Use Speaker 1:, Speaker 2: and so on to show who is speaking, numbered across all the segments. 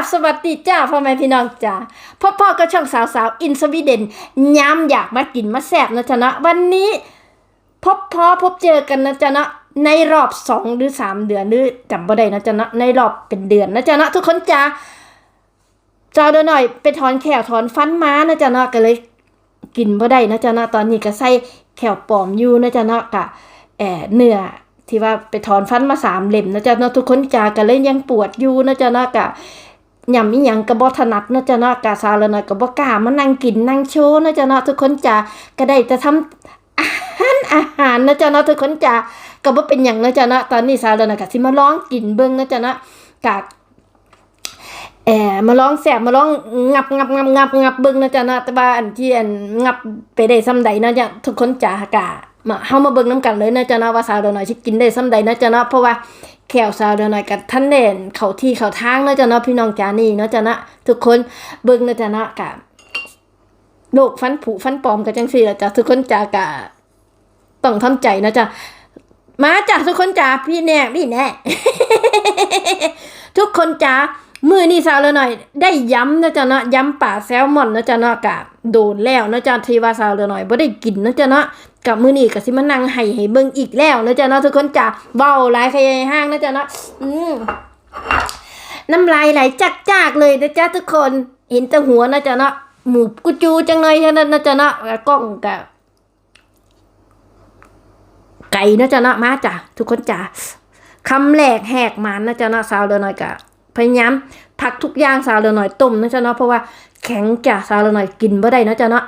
Speaker 1: บสวัสดีจ้าพ่อแม่พี่น้องจ้าพ่อพ่อก็ช่องสาวสาวอินสวีเดนย้ำอยากมากินมาแซบนะจ๊ะเนาะวันนี้พบพ่อพบเจอกันนะจ๊ะเนาะในรอบสองหรือสามเดือนหรือจำบ่ได้นะจ๊ะเนาะในรอบเป็นเดือนนะจ๊ะเนาะทุกคนจ้าจอเดี๋ยวหน่อยไปถอนแขวถอนฟันม้านะจ๊ะเนาะก็เลย กินบ่ได้นะจ๊ะเนาะตอนนี้ก็ใส่แขวปลอมอยู่นะจ๊ะเนาะกะแอบเนื้อที่ว่าไปถอนฟันมาสามเล่มนะจ๊ะเนาะทุกคนจ้าก็เลยยังปวดอยู่นะจ๊ะเนาะกะ ยำอีหยังก็บ่ถนัดนะจ๊ะเนาะกะซาแล้วนะก็บ่กล้ามานั่งกินนั่งโชว์นะจ๊ะเนาะทุกคนจ้าก็ได้แต่ทำอาหารอาหารนะจ๊ะเนาะทุกคนจ้าก็บ่เป็นหยังนะจ๊ะเนาะตอนนี้ซาแล้วนะก็สิมาลองกินเบิ่งนะจ๊ะเนาะกะแออมาลองแสบมาลองงับงับงับงับงับเบิ่งนะจ๊ะนะแต่ว่าอันที่อันงับไปได้ซ้ำใดนะจ๊ะทุกคนจ๋ากะมาเฮามาเบิ่งน้ำกันเลยนะจ๊ะนะว่าสาวเดยวหน่อยสิกินได้ซ้ำใดนะจ๊ะนะเพราะว่า แขวสาวเดยวหน่อยกับท่านเด่นเขาที่เขาทางนะจ๊ะนะพี่น้องจานี่นะจ๊ะนะทุกคนเบิ่งนะจ๊ะนะกะโรคฟันผุฟันปลอมกันจังซี่ละจ้ะทุกคนจ๋ากะต้องทำใจนะจ๊ะมาจ้ะทุกคนจ๋าพี่แน่พี่แน่ทุกคนจ๋ามือนี่สาวเลยหน่อย ได้ย้ำนะจ๊ะเนาะย้ำป่าแซลมอนนะจ๊ะเนาะกะ โดนแล้วนะจ๊ะทีว่าสาวเลยหน่อยบ่ได้กินนะจ๊ะเนาะกับมือนี่ก็สิมานั่งให้ให้เบิ่งอีกแล้วนะจ๊ะเนาะทุกคนจ๋าเว้าหลายขยายห้างนะจ๊ะเนาะอืมน้ำลายไหลจักๆเลยนะจ๊ะทุกคนเห็นแต่หัวนะจ๊ะเนาะหมูกุจูจังเลยแค่นั้นะจ๊ะเนาะแล้วกล้องกะไก่นะจ๊ะเนาะมาจ้ะทุกคนจ๋าคำแหลกแหกมันนะจ๊ะเนาะสาวเดอหน่อยกะ พยายามผักทุกอย่างสาวเดอหน่อยต้มนะจ๊ะเนาะเพราะว่าแข็งจ้ะสาวเดอหน่อยกินบ่ได้นะจ๊ะเนาะ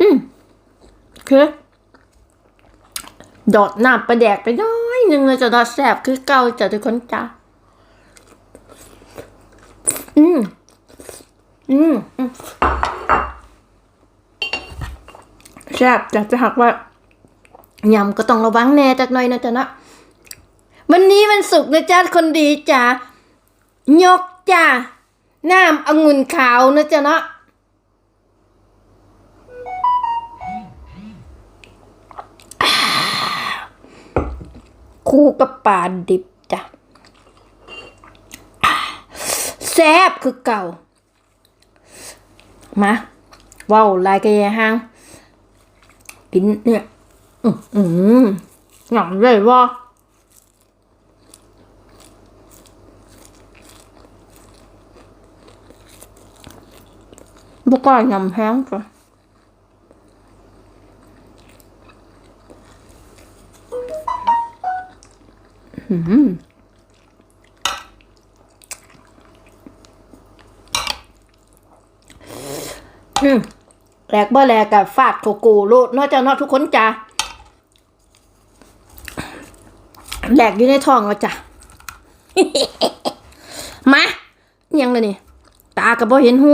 Speaker 1: อืมคือดอดน้ำประแดกไปน้อยหนึงนะจ๊ะเนาะแซบคือเก่าจ้ะทุกคนจ้ะอืมอืม อืมแซ่บจะจะหักว่ายำก็ต้องระวังแน่จักหน่อยนะจ๊ะนะ วันนี้วันศุกร์นะจ๊ะคนดีจ้ะยกจ้ะน้ำองุ่นขาวนะจ๊ะเนาะคู่กับปลาดิบจ้ะแซ่บคือเก่า มาว้าวลายกระยาห้างกินเนี่ย อืมอืมหนังใหญ่ว่า บุกล้ายำแห้งจ้ะอืมอืมแหลกบ่แหลกกับฟาดโกโก้โลดนอกจากนอกทุกคนจ้าแหลกอยู่ในท้องแล้วจ้ะ มา ยังเลยนี่ ตากับบ่เห็นหู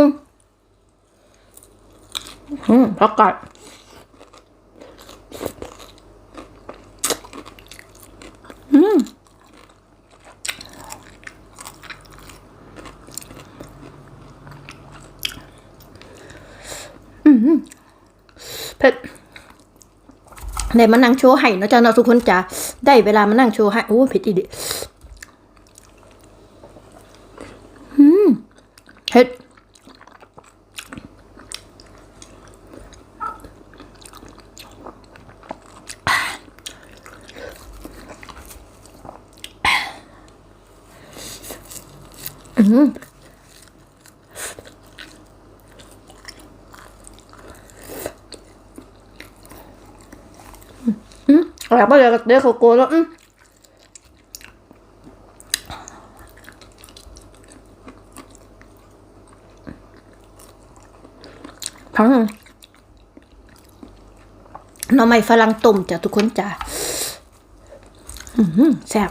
Speaker 1: อืมแล้วกัดอืมอืมเผ็ดได้มานั่งโชว์ให้เนาะจ้าเนาะทุกคนจ้าได้เวลามานั่งโชว์ให้โอ้ผิดอีดิอืมเฮ็ด อืมแล้วบ่เดี๋ยวเดี๋ยวขาโกรธแล้วอืมพังหน่อไม้ฝรั่งต้มจ้ะทุกคนจ้ะอืมแซ่บ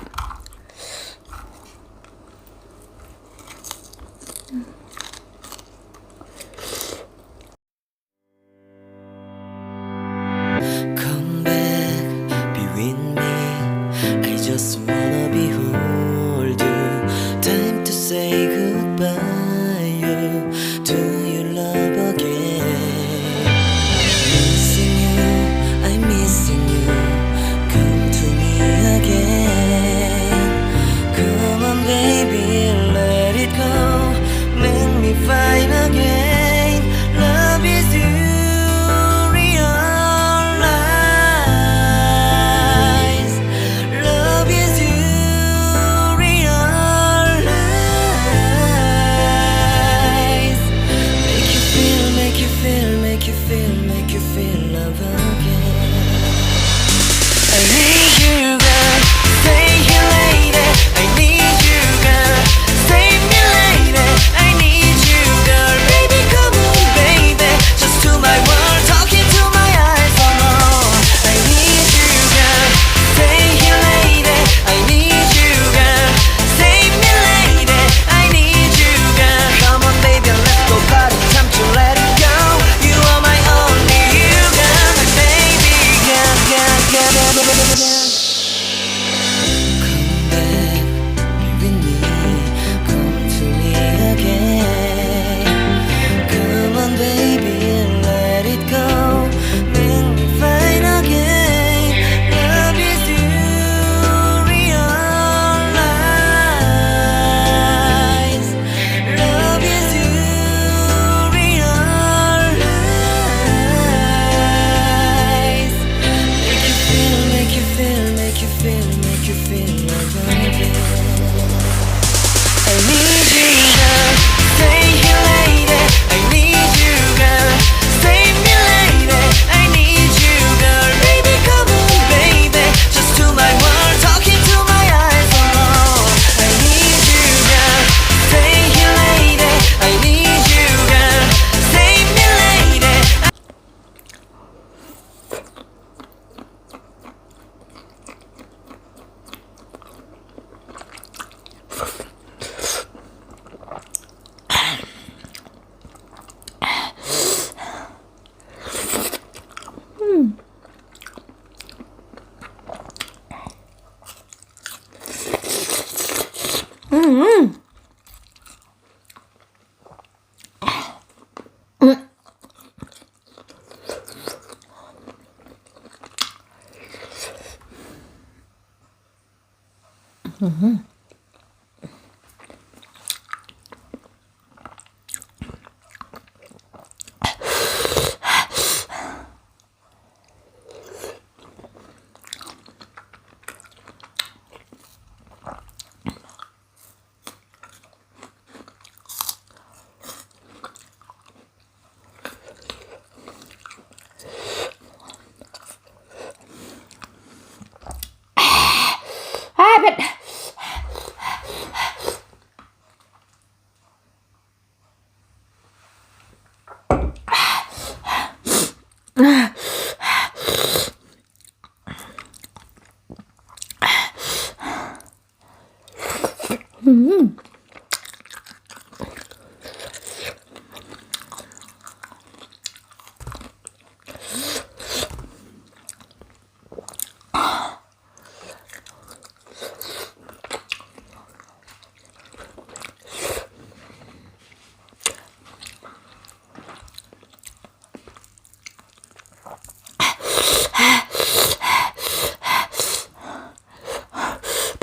Speaker 1: เ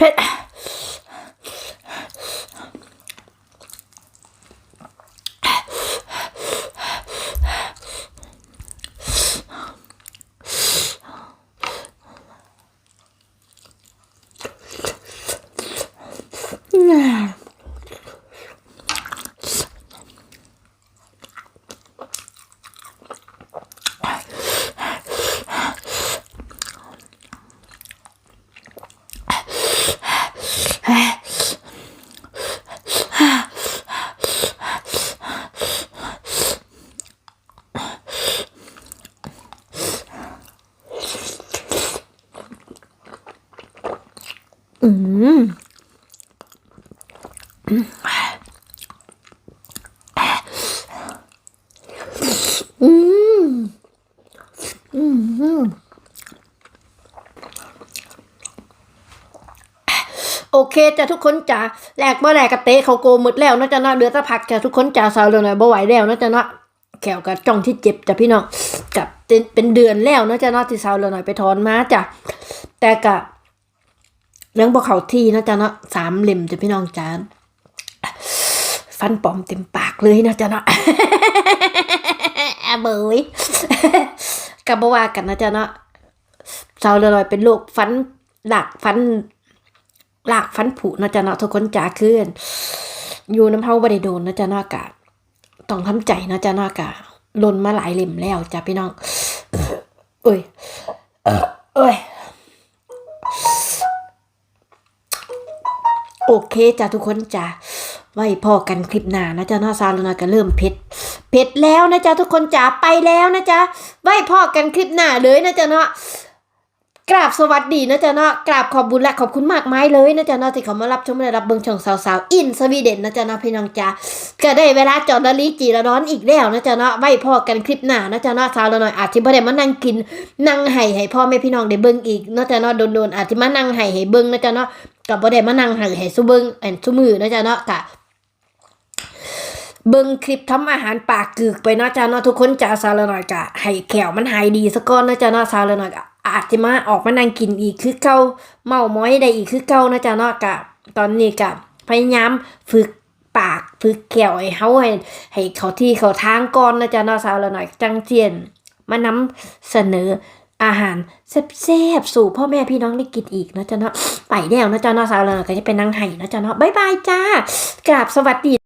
Speaker 1: ฮ้ อืมอืมอืมโอเคจ้ะทุกคนจ้ะแหลกเมื่อแหลกกระเตะเขาโกหมดแล้วนะจ๊ะเนาะเดือดตะพักจ้ะทุกคนจ้ะสาวเลยหน่อยบ่ไหวแล้วนะจ๊ะเนาะแขวกับจ้องที่เจ็บจ้ะพี่น้องกับเป็นเดือนแล้วนะจ๊ะเนาะที่สาวเลยหน่อยไปถอนมาจ้ะแต่กับ เรื่องบ่เขาที่นะจ๊ะเนาะสามเล่มจ้ะพี่น้องจ้าฟันปลอมเต็มปากเลยนะจ๊ะเนาะเบยกับบว่ากันนะจ๊ะเนาะสาวเลอยเป็นโรคฟันหลักฟันหลากฟันผุนะจ๊ะเนาะทุกคนจ๋าขึ้นอยู่น้ำเฮาบ่ได้โดนนะจ๊ะเนาะกะต้องทำใจนะจ๊ะเนาะกะลนมาหลายเล่มแล้วจ้ะพี่น้องเอ้ยเอ้ย โอเคจ้ะทุกคนจ้ะไว้พอกันคลิปหน้านะจ๊ะเนาซาลนาก็เริ่มเผ็ดเผ็ดแล้วนะจ๊ะทุกคนจ๋าไปแล้วนะจ๊ะไว้พอกันคลิปหน้าเลยนะจ๊ะเนาะกราบสวัสดีนะจ๊ะเนาะกราบขอบบุญและขอบคุณมากมายเลยนะจ๊ะเนาะที่เขามารับชมและรับเบิ่งช่องสาวๆอินสวีเดนนะจ๊ะเนาะพี่น้องจ๋าก็ได้เวลาจอดนาลีจีระร้อนอีกแล้วนะจ๊ะเนาะไว้พอกันคลิปหน้านะจ๊ะเนาะสาวละหน่อยอาจจะบ่ได้มานั่งกินนั่งไห้ให้พ่อแม่พี่น้องได้เบิ่งอีกนะจ๊ะเนาะโดนๆอาจจะมานั่งไห้ให้เบิ่งนะจ๊ะเนาะ ก็บ่ได้มานั่งไห้ให้ซุเบิงแอนซุมือนะจ๊ะเนาะกะเบิ่งคลิปทำอาหารปากกึกไปเนาะจ้าเนาะทุกคนจ้าซาละหน่อยกะให้แขวมันหายดีซะก่อนนะจ้าเนาะซาละหน่อยกะอาจจะมาออกมานั่งกินอีกคือเก่าเมาม้อยได้อีกคือเก่านะจ้าเนาะกะตอนนี้กะพยายามฝึกปากฝึกแขวให้เฮาให้ให้เขาที่เขาทางก่อนนะจ้าเนาะซาละหน่อยจังเจียนมานำเสนอ อาหารแซ่บๆสู่พ่อแม่พี่น้องได้กินอีกนะจ้าเนาะไปแล้วนะจ้าเนาะสาละหน่อยก็จะเป็นนางไห่นะจ้าเนาะบ๊ายบายจ้ากราบสวัสดี